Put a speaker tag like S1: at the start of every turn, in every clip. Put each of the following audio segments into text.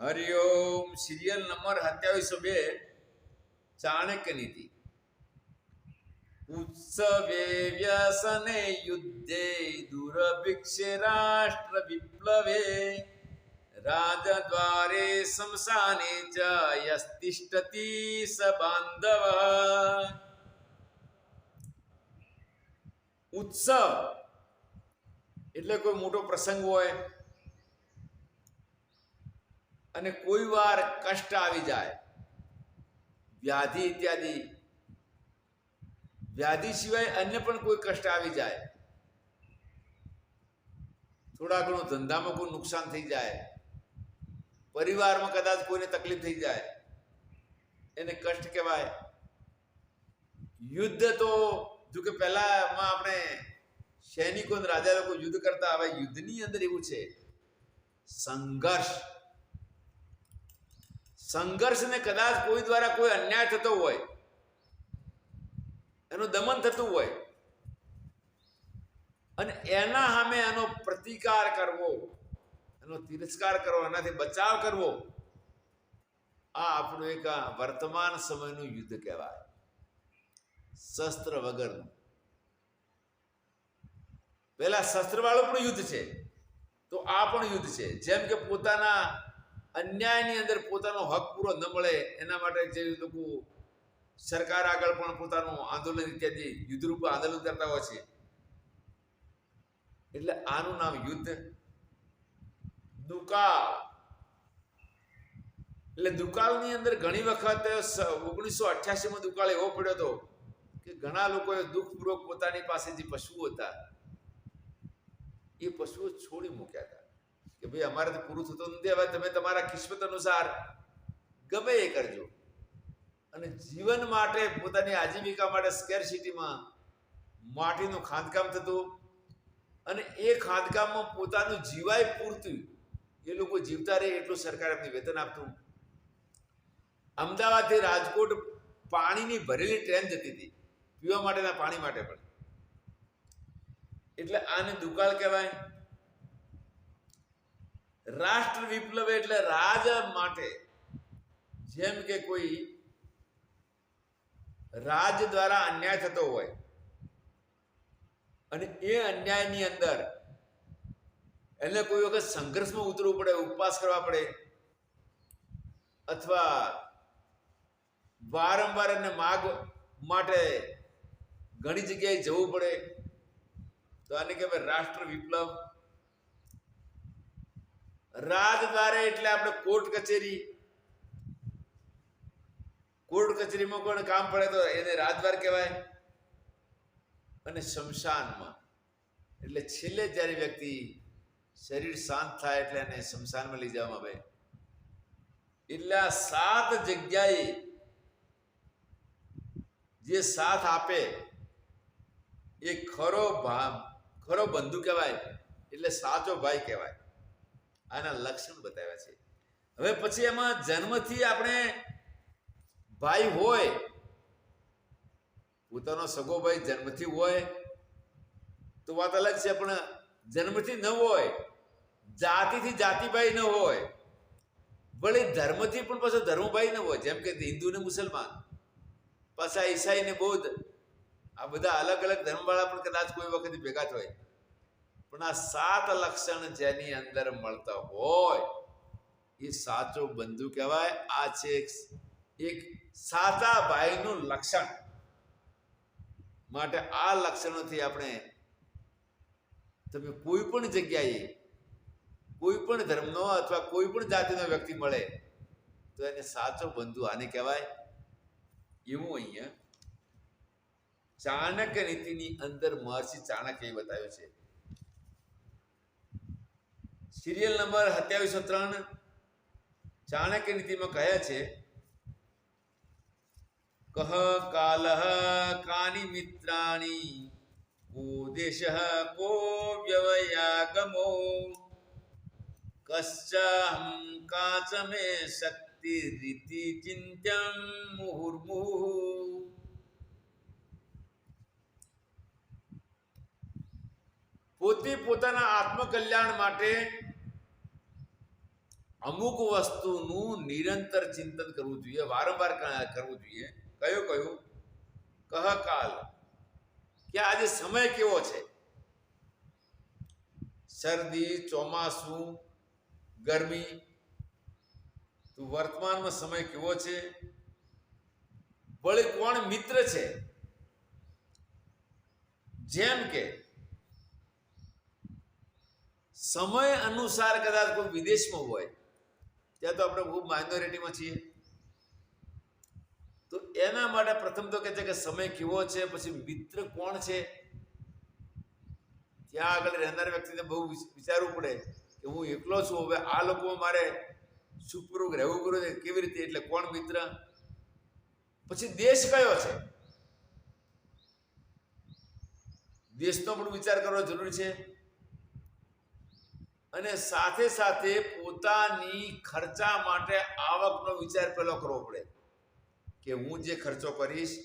S1: Hariom serial number સત્યાવીસો બે ચાણક્ય નીતિ ઉત્સવે વ્યસને યુદ્ધે દુરભિક્ષે રાષ્ટ્ર વિપ્લવે. રાજદ્વારે શમશાને ચ યસ્તિષ્ઠતિ સ બાંધવ. ઉત્સવ એટલે કોઈ મોટો પ્રસંગ હોય અને કોઈ વાર કષ્ટ આવી જાય, વ્યાધિ ઇત્યાદિ, વ્યાધિ સિવાય અન્ય પણ કોઈ કષ્ટ આવી જાય, થોડા ઘણું ધંધામાં કોઈ નુકસાન થઈ જાય, પરિવારમાં કદાચ કોઈને તકલીફ થઈ જાય, એને કષ્ટ કહેવાય. યુદ્ધ તો, જો કે પહેલામાં આપણે સૈનિકો રાજા લોકો યુદ્ધ કરતા, હવે યુદ્ધની અંદર એવું છે, સંઘર્ષ સંઘર્ષને કદાચ કોઈ દ્વારા કોઈ અન્યાય થતો હોય, એનું દમન થતું હોય, અને એના સામે એનો પ્રતિકાર કરવો, એનો તિરસ્કાર કરવો, એનાથી બચાવ કરવો, આ આપણું એક વર્તમાન સમયનું યુદ્ધ કહેવાય. શસ્ત્ર વગરનું. પહેલા શસ્ત્રવાળું પણ યુદ્ધ છે, તો આ પણ યુદ્ધ છે. જેમ કે પોતાના અન્યાયની અંદર પોતાનો હક પૂરો ન મળે એના માટે જે લોકો સરકાર આગળ પણ પોતાનું આંદોલન ઇત્યાદિ યુદ્ધરૂપ આંદોલન કરતા હોય છે. એટલે આનું નામ યુદ્ધ દુકાળ. એટલે દુકાળની અંદર ઘણી વખત ઓગણીસો અઠ્યાસીમાં દુકાળ એવો પડ્યો હતો કે ઘણા લોકોએ દુઃખપૂર્વક પોતાની પાસે જે પશુઓ હતા. એ પશુઓ છોડી મૂક્યા હતા. કે ભાઈ અમારાથી પૂરું થતું નથી. હવે તમે તમારા કિસ્મત અનુસાર ગમે એ કરજો. અને જીવન માટે, પોતાની આજીવિકા માટે સ્કેર સિટીમાં માટીનું ખાંદકામ થતું અને એ ખાંદકામમાં પોતાનું જીવાય પૂરતું એ લોકો જીવતા રહે એટલું સરકાર એમને વેતન આપતું. અમદાવાદથી રાજકોટ પાણીની ભરેલી ટ્રેન જતી હતી. પીવા માટેના પાણી માટે પણ. એટલે આને દુકાળ કહેવાય. રાષ્ટ્ર વિપ્લવ એટલે રાજ માટે. જેમ કે કોઈ રાજ દ્વારા અન્યાય થતો હોય અને એ અન્યાયની અંદર એને કોઈ વખત સંઘર્ષમાં ઉતરવું પડે, ઉપવાસ કરવા પડે, અથવા વારંવાર એને માગ માટે ઘણી જગ્યાએ જવું પડે, તો આને કહેવાય રાષ્ટ્ર વિપ્લવ. રાજદ્વારે એટલે આપણે કોર્ટ કચેરી. કોર્ટ કચેરીમાં કોઈ કામ પડે તો એને રાજદ્વાર કહેવાય. અને શમશાનમાં. એટલે છેલ્લે જ્યારે વ્યક્તિ શરીર શાંત થાય એટલે એને શમશાનમાં લઈ જવામાં આવે. એટલે આ સાત જગ્યાએ જે સાથ આપે એ ખરો ભા ખરો બંધુ કહેવાય, એટલે સાચો ભાઈ કહેવાય. આના લક્ષણ બતાવ્યા છે. હવે પછી એમાં જન્મથી આપણે ભાઈ હોય, પોતાનો સગો ભાઈ જન્મથી હોય, તો વાત અલગ છે, પણ જન્મથી ન હોય, જાતિથી જાતિભાઈ ન હોય, વળી ધર્મથી પણ પાછો ધર્મભાઈ ન હોય. જેમ કે હિન્દુ ને મુસલમાન, પાછા ઈસાઈ ને બૌદ્ધ, આ બધા અલગ અલગ ધર્મવાળા પણ કદાચ કોઈ વખત ભેગા હોય પણ આ સાત લક્ષણ જેની અંદર મળતા હોય, એ સાચો બંધુ કહેવાય. આ છે એક સાચા ભાઈનું લક્ષણ. માટે આ લક્ષણોથી આપણે, તમે કોઈ પણ જગ્યાએ, કોઈ પણ ધર્મનો અથવા કોઈ પણ જાતિનો વ્યક્તિ મળે, તો એને સાચો બંધુ આને કહેવાય. એવું અહીંયા ચાણક્ય નીતિની અંદર મહર્ષિ ચાણક્ય બતાવ્યું છે. સિરિયલ નંબર સત્યાવીસો ત્રણ ચાણક્ય નીતિમાં કહે છે, કહ કાલહ કાની મિત્રાણી, કો દેશ કો વ્યવયાગમો કશ્ચહમ કાચ શક્તિ રીતિ ચિંત્યમ મુહુર્મુહુ પોતે પોતાના આત્મકલ્યાણ માટે અમુક વસ્તુનું નિરંતર ચિંતન કરવું જોઈએ, વારંવાર કરવું જોઈએ. કયો, કયું? કહ, કાલ. કે આજે સમય કેવો છે? શરદી, ચોમાસું, ગરમી. તો વર્તમાનમાં સમય કેવો છે? વળી કોણ મિત્ર છે? જેમ કે સમય અનુસાર કદાચ કોઈ વિદેશમાં હોય, ત્યાં તો આપણે ખૂબ માઇનોરિટીમાં છીએ. તો એના માટે પ્રથમ તો કહે છે કે સમય કેવો છે, પછી મિત્ર કોણ છે? ત્યાં આગળ રહેનાર વ્યક્તિને બહુ વિચ- વિચારવું પડે કે હું એકલો છું, હવે આ લોકો મારે સુખપૂર્વક રહેવું પડે છે, કેવી રીતે? એટલે કોણ મિત્ર? પછી દેશ કયો છે? દેશનો પણ વિચાર કરવો જરૂરી છે. અને સાથે સાથે પોતાની ખર્ચા માટે આવકનો વિચાર પેલો કરવો પડે કે હું જે ખર્ચો કરીશ,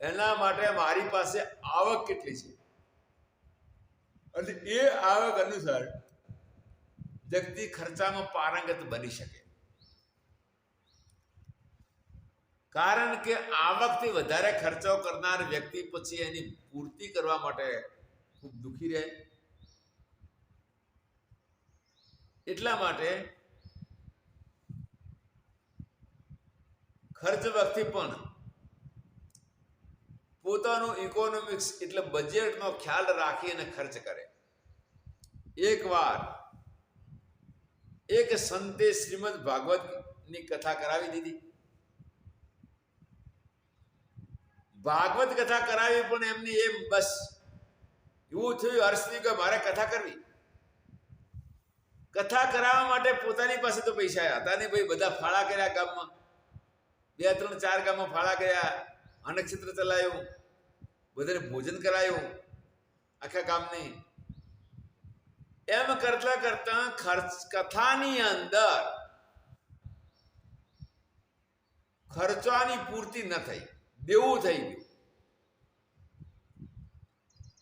S1: એના માટે મારી પાસે આવક કેટલી છે? અને એ આવક અનુસાર વ્યક્તિ ખર્ચામાં પારંગત બની શકે. કારણ કે આવકથી વધારે ખર્ચો કરનાર વ્યક્તિ પછી એની પૂર્તિ કરવા માટે ખૂબ દુઃખી રહે. એટલા માટે ખર્ચ વ્યક્તિ પણ પોતાનું ઇકોનોમિક્સ એટલે બજેટનો ખ્યાલ રાખી અને ખર્ચ કરે. એકવાર એક સંતે શ્રીમદ ભાગવતની કથા કરાવી દીધી. ભાગવત કથા કરાવી પણ એમની એમ બસ એવું થયું હર્ષની કે મારે કથા કરવી. કથા કરાવવા માટે પોતાની પાસે તો પૈસા હતા ને ભાઈ, બધા ફાળા કર્યા ગામમાં. બે, ત્રણ, ચાર ગામમાં ફાળા કર્યા. અનક્ષેત્ર ચલાયું. બધાને ભોજન કરાયું આખા ગામને. એમ કરતા કરતા ખર્ચ, કથાની અંદર ખર્ચાની પૂર્તિ ન થઈ. દેવું થઈ ગયું.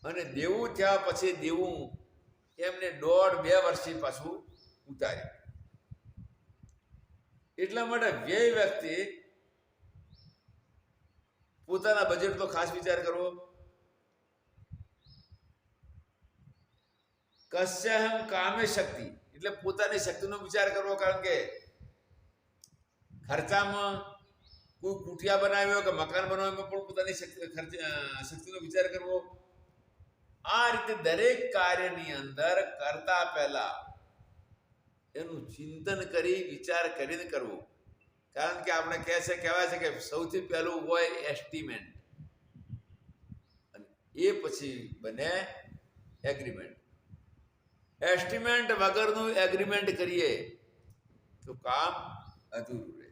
S1: અને દેવું થયા પછી દેવું એમને દોઢ બે વર્ષથી પાછું ઉતાર્યું. એટલા માટે વ્યય વ્યક્તિ પોતાના બજેટનો ખાસ વિચાર કરવો. કશ્યહમ કામે શક્તિ. એટલે પોતાની શક્તિનો વિચાર કરવો, કારણ કે ખર્ચામાં કોઈ કુઠિયા બનાવ્યો કે મકાન બનાવ્યો પણ પોતાની શક્તિનો વિચાર કરવો. આ રીતે દરેક કાર્યની અંદર કરતા પહેલા એનું ચિંતન કરી, વિચાર કરીને કરવું. કારણ કે આપણે કહે છે, કહેવાય છે કે સૌથી પહેલું હોય એસ્ટિમેન્ટ એ પછી બને એગ્રીમેન્ટ એસ્ટિમેન્ટ વગરનું એગ્રીમેન્ટ કરીએ તો કામ અધૂરું રહે.